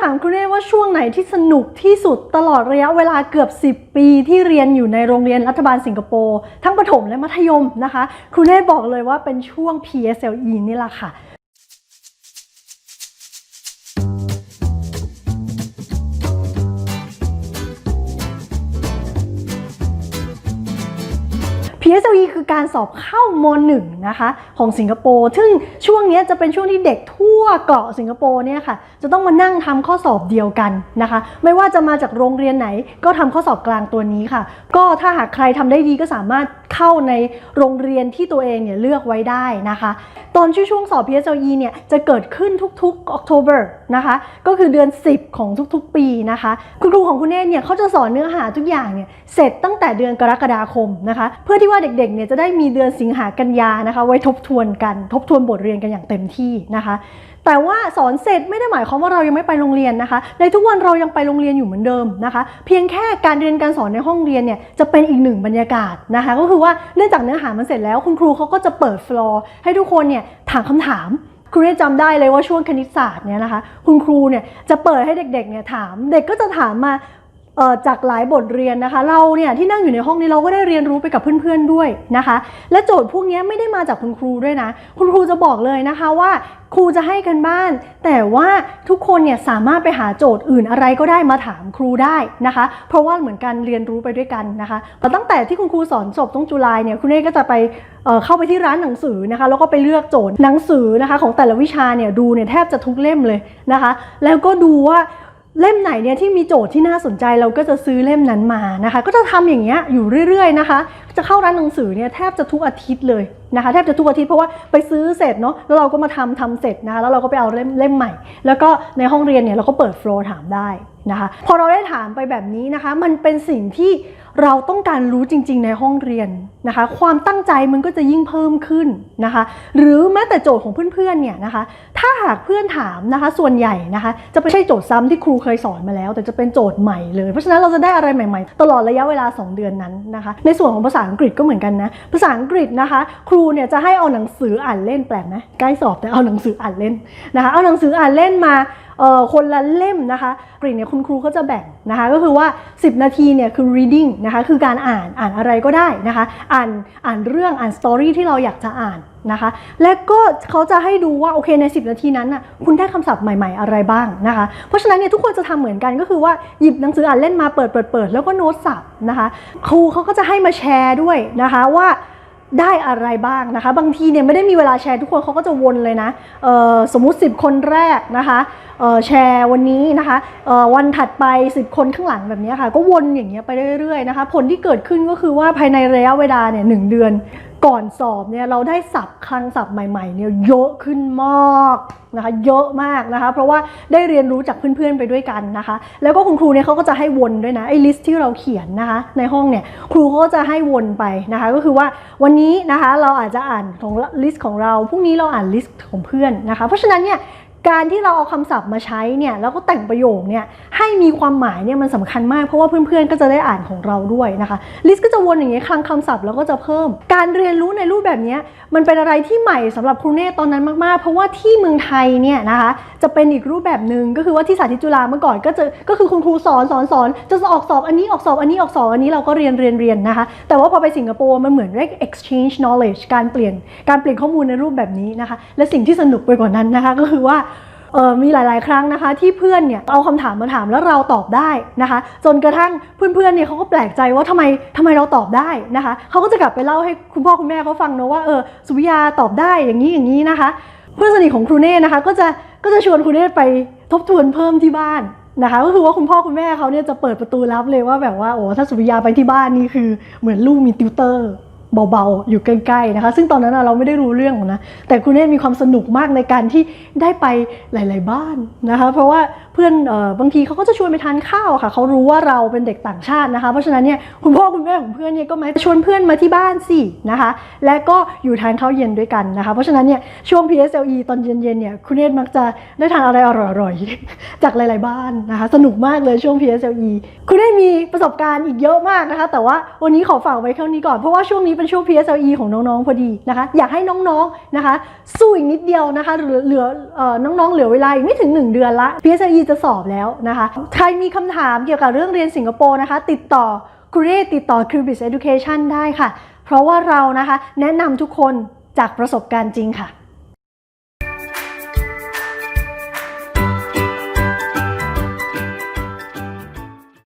ถามคุณเน่ว่าช่วงไหนที่สนุกที่สุดตลอดระยะเวลาเกือบ 10 ปีที่เรียนอยู่ในโรงเรียนรัฐบาลสิงคโปร์ทั้งประถมและมัธยมนะคะ คุณเน่บอกเลยว่าเป็นช่วง PSLE นี่แหละค่ะ PSLE คือการสอบเข้ามหนึ่งนะคะของสิงคโปร์ ซึ่งช่วงนี้จะเป็นช่วงที่เด็กทั่วเกาะสิงคโปร์เนี่ยค่ะจะต้องมานั่งทำข้อสอบเดียวกันนะคะ ไม่ว่าจะมาจากโรงเรียนไหนก็ทำข้อสอบกลางตัวนี้ค่ะ ก็ถ้าหากใครทำได้ดีก็สามารถเข้าในโรงเรียนที่ตัวเองเนี่ยเลือกไว้ได้นะคะ ตอนช่วงสอบ PSLE เนี่ยจะเกิดขึ้นทุกๆ October นะคะ ก็คือเดือน 10 ของทุกๆ ปีนะคะ คุณครูของคุณเนตเนี่ยเขาจะสอนเนื้อหาทุกอย่างเนี่ยเสร็จตั้งแต่เดือนกรกฎาคมนะคะ เพื่อที่ว่าเด็กๆเนี่ยจะได้มีเดือนสิงหากันยานะคะ ไว้ทบทวนกันทบทวนบทเรียนกันอย่างเต็มที่นะคะ แต่ว่าสอนเสร็จไม่ได้หมายความว่าเรายังไม่ไปโรงเรียนนะคะ ในทุกวันเรายังไปโรงเรียนอยู่เหมือนเดิมนะคะ เพียงแค่การเรียนการสอนในห้องเรียนเนี่ยจะเป็นอีกหนึ่งบรรยากาศนะคะ ก็คือว่าเนื่องจากเนื้อหามันเสร็จแล้วคุณครูเขาก็จะเปิดฟลอร์ให้ทุกคนเนี่ยถามคำถามครูเนี่ยจำได้เลยว่าช่วงคณิตศาสตร์เนี่ยนะคะ คุณครูเนี่ยจะเปิดให้เด็กๆเนี่ยถาม เด็กก็จะถามมา จากหลายบทเรียนนะคะ เราเนี่ยที่นั่งอยู่ในห้องนี้เราก็ได้เรียนรู้ไปกับเพื่อนๆด้วยนะคะ และโจทย์พวกนี้ไม่ได้มาจากคุณครูด้วยนะ คุณครูจะบอกเลยนะคะว่าครูจะให้กันบ้าน แต่ว่าทุกคนเนี่ยสามารถไปหาโจทย์อื่นอะไรก็ได้มาถามครูได้นะคะ เพราะว่าเหมือนกันเรียนรู้ไปด้วยกันนะคะตั้งแต่ที่คุณครูสอนจบตรงจุฬาเนี่ยคุณเน่ก็จะไปเเข้าไปที่ร้านหนังสือนะคะ แล้วก็ไปเลือกโจทย์หนังสือนะคะ ของแต่ละวิชาเนี่ยดูเนี่ยแทบจะทุกเล่มเลยนะคะ แล้วก็ดูว่า เล่มไหนเนี่ยที่มีโจทย์ที่น่าสนใจเราก็จะซื้อเล่มนั้นมานะคะ ก็จะทำอย่างเงี้ยอยู่เรื่อยๆนะคะ จะเข้าร้านหนังสือเนี่ยแทบจะทุกอาทิตย์เลยนะคะแทบจะทุกอาทิตย์เพราะว่าไปซื้อเสร็จเนาะแล้วเราก็มาทำทำเสร็จนะคะแล้วเราก็ไปเอาเล่มเล่มใหม่ แล้วก็ในห้องเรียนเนี่ยเราก็เปิดโฟล์ถามได้ นะคะ พอเราได้ถามไปแบบนี้นะคะ มันเป็นสิ่งที่เราต้องการรู้จริง ๆ ในห้องเรียนนะคะ ความตั้งใจมันก็จะยิ่งเพิ่มขึ้นนะคะ หรือแม้แต่โจทย์ของเพื่อนๆเนี่ยนะคะ ถ้าหากเพื่อนถามนะคะ ส่วนใหญ่นะคะ จะไม่ใช่โจทย์ซ้ำที่ครูเคยสอนมาแล้ว แต่จะเป็นโจทย์ใหม่เลย เพราะฉะนั้นเราจะได้อะไรใหม่ ๆ ตลอดระยะเวลา 2 เดือนนั้นนะคะ ในส่วนของภาษาอังกฤษก็เหมือนกันนะ ภาษาอังกฤษนะคะ ครูเนี่ยจะให้เอาหนังสืออ่านเล่นแปลกไหมใกล้สอบแต่เอาหนังสืออ่านเล่นนะคะ เอาหนังสืออ่านเล่นมา คนละเล่มนะคะกรีนเนี่ยคุณครูเขาจะแบ่งนะคะก็คือว่า 10 นาทีเนี่ยคือ reading นะคะคือการอ่านอ่านอะไรก็ได้นะคะอ่านอ่านเรื่องอ่านสตอรี่ที่เราอยากจะอ่านนะคะและก็เขาจะให้ดูว่าโอเคใน 10 นาทีนั้นน่ะคุณได้คำศัพท์ใหม่ๆอะไรบ้างนะคะเพราะฉะนั้นเนี่ยทุกคนจะทำเหมือนกันก็คือว่าหยิบหนังสืออ่านเล่นมาเปิดเปิดเปิดแล้วก็โน้ตศัพท์นะคะครูเขาก็จะให้มาแชร์ด้วยนะคะว่า ได้อะไรบ้างนะคะ บางทีเนี่ยไม่ได้มีเวลาแชร์ทุกคนเขาก็จะวนเลยนะสมมุติ 10 คนแรกนะคะแชร์วันนี้นะคะวันถัดไป 10 คนข้างหลังแบบนี้ค่ะ ก็วนอย่างเงี้ยไปเรื่อยๆนะคะ ผลที่เกิดขึ้นก็คือว่าภายในระยะเวลาเนี่ยหเดือน ก่อนสอบเนี่ยเราได้ศัพท์คลังศัพท์ใหม่ๆเนี่ยเยอะขึ้นมากนะคะเยอะมากนะคะ เพราะว่าได้เรียนรู้จากเพื่อนๆไปด้วยกันนะคะ แล้วก็คุณครูเนี่ยเขาก็จะให้วนด้วยนะไอ้ลิสต์ที่เราเขียนนะคะในห้องเนี่ยครูเขาก็จะให้วนไปนะคะ ก็คือว่าวันนี้นะคะเราอาจจะอ่านของลิสต์ของเราพรุ่งนี้เราอ่านลิสต์ของเพื่อนนะคะ เพราะฉะนั้นเนี่ย การที่เราเอาคำศัพท์มาใช้เนี่ยแล้วก็แต่งประโยคเนี่ยให้มีความหมายเนี่ยมันสำคัญมากเพราะว่าเพื่อนๆก็จะได้อ่านของเราด้วยนะคะลิสก็จะวนอย่างเงี้ยคลังคำศัพท์แล้วก็จะเพิ่ม การเรียนรู้ในรูปแบบเนี้ยมันเป็นอะไรที่ใหม่สำหรับครูเน่ตอนนั้นมากๆ เพราะว่าที่เมืองไทยเนี่ยนะคะจะเป็นอีกรูปแบบหนึ่งก็คือว่าที่สาธิตจุฬาเมื่อก่อนก็จะก็คือคุณครูสอนสอนสอนจะออกสอบอันนี้ออกสอบอันนี้ออกสอบอันนี้เราก็เรียนเรียนเรียนนะคะแต่ว่าพอไปสิงคโปร์มันเหมือนเรียก exchange knowledge การเปลี่ยนการเปลี่ยนข้อมูลในรูปแบบนี้นะคะและสิ่งที่สนุกไปกว่านั้นนะคะก็คือว่า เออมีหลายๆ ครั้งนะคะ ที่เพื่อนเนี่ยเอาคำถามมาถามแล้วเราตอบได้นะคะ จนกระทั่งเพื่อนๆเนี่ยเขาก็แปลกใจว่าทำไมทำไมเราตอบได้นะคะเขาก็จะกลับไปเล่าให้คุณพ่อคุณแม่เขาฟังเนอะว่าเออสุวิยาตอบได้อย่างนี้อย่างนี้นะคะ เพื่อนสนิทของครูเน่นะคะ ก็จะก็จะชวนครูเน่ไปทบทวนเพิ่มที่บ้านนะคะก็คือว่าคุณพ่อคุณแม่เขาเนี่ยจะเปิดประตูรับเลยว่าแบบว่าโอ้ถ้าสุวิยาไปที่บ้านนี่คือเหมือนลูกมีติวเตอร์ เบาๆ อยู่ใกล้ๆนะคะ ซึ่งตอนนั้นเราไม่ได้รู้เรื่องหรอกนะ แต่คุณเนตมีความสนุกมากในการที่ได้ไปหลาย ๆ บ้านนะคะ เพราะว่าเพื่อนเอ่อบางทีเขาก็จะชวนไปทานข้าวค่ะเขารู้ว่าเราเป็นเด็กต่างชาตินะคะ เพราะฉะนั้นเนี่ยคุณพ่อคุณแม่ของเพื่อนเนี่ยก็มาชวนเพื่อนมาที่บ้านสินะคะ และก็อยู่ทานข้าวเย็นด้วยกันนะคะ เพราะฉะนั้นเนี่ยช่วง PSLE ตอนเย็นๆเนี่ยคุณเนตมักจะได้ทานอะไรอร่อยๆ จากหลาย ๆ บ้านนะคะ สนุกมากเลยช่วง PSLE คุณได้มีประสบการณ์อีกเยอะมากนะคะ แต่ว่าวันนี้ขอฝากไว้เท่านี้ก่อนเพราะว่าช่วงนี้เป็นช่วง PSLE ของน้องๆพอดีนะคะ อยากให้น้องๆนะคะ สู้อีกนิดเดียวนะคะเหลือเหลือน้องๆเหลือเวลาอีกไม่ถึง 1 เดือนละ PSLE จะสอบแล้วนะคะ ใครมีคำถามเกี่ยวกับเรื่องเรียนสิงคโปร์นะคะ ติดต่อครูเรติดต่อ c u b i s Education ได้ค่ะ เพราะว่าเรานะคะแนะนำทุกคนจากประสบการณ์จริงค่ะ